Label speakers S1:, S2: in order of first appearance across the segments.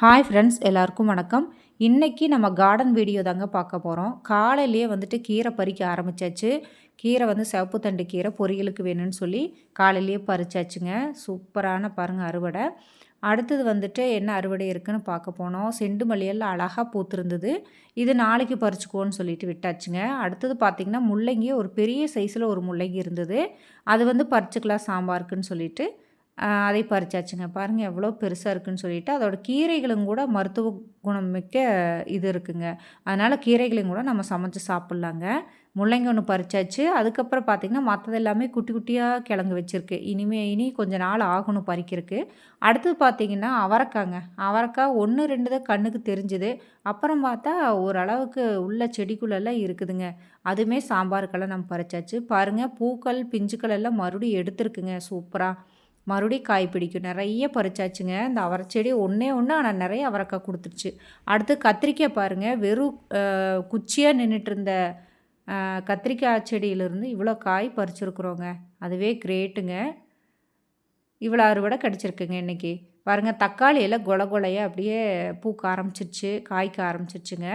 S1: Hi friends எல்லாருக்கும் வணக்கம். இன்றைக்கி நம்ம கார்டன் வீடியோ தாங்க பார்க்க போகிறோம் காலையிலேயே வந்துட்டு கீரை பறிக்க ஆரம்பித்தாச்சு கீரை வந்து சிவப்பு தண்டு கீரை பொரியலுக்கு வேணும்னு சொல்லி காலையிலேயே பறிச்சாச்சுங்க. சூப்பரான பாருங்கள் அறுவடை. அடுத்தது வந்துட்டு என்ன அறுவடை இருக்குதுன்னு பார்க்க போனோம். செண்டு மல்லியெல்லாம் அழகாக பூத்துருந்தது. இது நாளைக்கு பறிச்சுக்கோன்னு சொல்லிட்டு விட்டாச்சுங்க. அடுத்தது பார்த்திங்கன்னா முள்ளங்கி ஒரு பெரிய சைஸில் ஒரு முள்ளங்கி இருந்தது. அது வந்து பறிச்சுக்கலாம் சாம்பாருக்குன்னு சொல்லிட்டு அதை பறிச்சாச்சுங்க. பாருங்கள் எவ்வளோ பெருசாக இருக்குதுன்னு சொல்லிட்டு அதோடய கீரைகளும் கூட மருத்துவ குணம் மிக்க இது இருக்குங்க. அதனால் கீரைகளையும் கூட நம்ம சமைச்சு சாப்பிட்லாங்க. முள்ளங்கி ஒன்று பறிச்சாச்சு. அதுக்கப்புறம் பார்த்திங்கன்னா மற்றது எல்லாமே குட்டி குட்டியாக கிழங்கு வச்சுருக்கு. இனிமே இனி கொஞ்சம் நாள் ஆகணும் பறிக்கிறதுக்கு. அடுத்தது பார்த்திங்கன்னா அவரைக்காங்க. அவரைக்காய் ஒன்று ரெண்டு தான் கண்ணுக்கு தெரிஞ்சுது. அப்புறம் பார்த்தா ஓரளவுக்கு உள்ள செடிக்குள்ளெல்லாம் இருக்குதுங்க. அதுவுமே சாம்பாருக்கெல்லாம் நம்ம பறிச்சாச்சு. பாருங்கள் பூக்கள் பிஞ்சுக்கள் எல்லாம் மறுபடியும் எடுத்துருக்குங்க. சூப்பராக மறுபடியும் காய் பிடிக்கும். நிறைய பறிச்சாச்சுங்க. இந்த அவரை செடி ஒன்றே ஒன்று ஆனால் நிறைய அவரைக்காய் கொடுத்துருச்சு. அடுத்து கத்திரிக்காய் பாருங்கள் வெறும் குச்சியாக நின்றுட்டு இருந்த கத்திரிக்காய் செடியிலேருந்து இவ்வளோ காய் பறிச்சிருக்குறோங்க. அதுவே கிரேட்டுங்க. இவ்வளோ அறுவடை கிடச்சிருக்குங்க இன்றைக்கி பாருங்கள் தக்காளியெல்லாம் கொல கொலையாக அப்படியே பூக்க ஆரம்பிச்சிருச்சு. காய்க்க ஆரம்பிச்சிருச்சுங்க.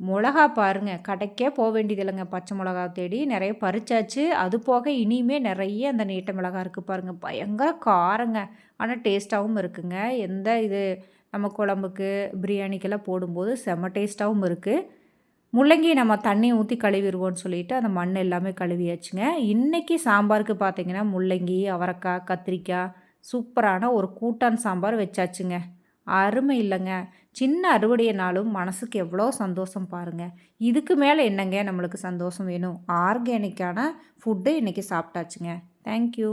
S1: மிளகா பாருங்கள் கடைக்கே போக வேண்டியது இல்லைங்க பச்சை மிளகா தேடி நிறைய பறிச்சாச்சு. அது போக இனிமே நிறைய அந்த நீட்ட மிளகா இருக்குது பாருங்கள் பயங்கர காரங்க. ஆனால் டேஸ்ட்டாகவும் இருக்குங்க. எந்த இது நம்ம குழம்புக்கு பிரியாணிக்கெல்லாம் போடும்போது செம்ம டேஸ்ட்டாகவும் இருக்குது முள்ளங்கி நம்ம தண்ணி ஊற்றி கழுவிடுவோன்னு சொல்லிட்டு அந்த மண் எல்லாமே கழுவியாச்சுங்க. இன்றைக்கி சாம்பாருக்கு பார்த்தீங்கன்னா முள்ளங்கி அவரைக்காய் கத்திரிக்காய் சூப்பரான ஒரு கூட்டான் சாம்பார் வச்சாச்சுங்க. அருமை இல்லைங்க. சின்ன அறுவடையினாலும் மனசுக்கு எவ்வளோ சந்தோஷம் பாருங்கள் இதுக்கு மேலே என்னங்க நம்மளுக்கு சந்தோஷம் வேணும்? ஆர்கானிக்கான ஃபுட்டு இன்றைக்கி சாப்பிட்டாச்சுங்க. தேங்க்யூ